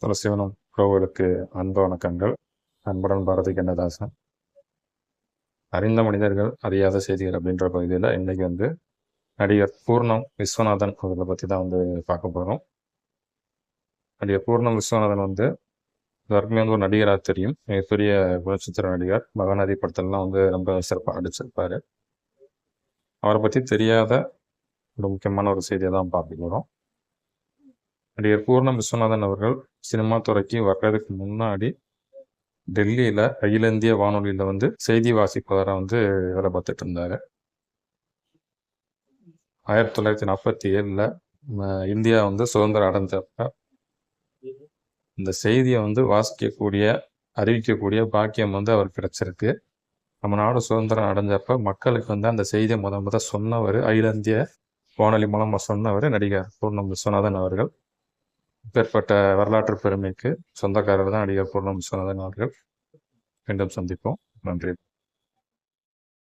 துளசிவனம் உறவுகளுக்கு அன்பு வணக்கங்கள். அன்புடன் பாரதி கண்ணதாசன் அறிந்த மனிதர்கள் அறியாத செய்திகள் அப்படின்ற பகுதியில் இன்னைக்கு வந்து நடிகர் பூர்ணம் விஸ்வநாதன் அவர்களை பற்றி தான் வந்து பார்க்க போகிறோம் நடிகர் பூர்ணம் விஸ்வநாதன் வந்து எல்லாருக்குமே வந்து ஒரு நடிகராக தெரியும். மிகப்பெரிய குணச்சித்திர நடிகர். மகநதி படத்திலலாம் வந்து ரொம்ப சிறப்பாக நடிச்சிருப்பார். அவரை பற்றி தெரியாத ஒரு முக்கியமான ஒரு செய்தியை தான் பார்க்க போகிறோம் நடிகர் பூர்ணம் விஸ்வநாதன் அவர்கள் சினிமா துறைக்கு வர்றதுக்கு முன்னாடி டெல்லியில் அகில இந்திய வானொலியில் வந்து செய்தி வாசிப்பவராக வந்து வேலை பார்த்துட்டு இருந்தார். ஆயிரத்தி தொள்ளாயிரத்தி நாற்பத்தி ஏழில் இந்தியா வந்து சுதந்திரம் அடைஞ்சப்ப இந்த செய்தியை வந்து வாசிக்கக்கூடிய அறிவிக்கக்கூடிய பாக்கியம் வந்து அவர் கிடைச்சிருக்கு. நம்ம நாடு சுதந்திரம் அடைஞ்சப்ப மக்களுக்கு வந்து அந்த செய்தியை முத முத சொன்னவர் அகில இந்திய வானொலி மூலமாக சொன்னவர் நடிகர் பூர்ணம் விஸ்வநாதன் அவர்கள். இப்பேற்பட்ட வரலாற்று பெருமைக்கு சொந்தக்காரர் தான் நடிகர் பூர்ணம் சொன்னதன் அவர்கள். மீண்டும் சந்திப்போம். நன்றி.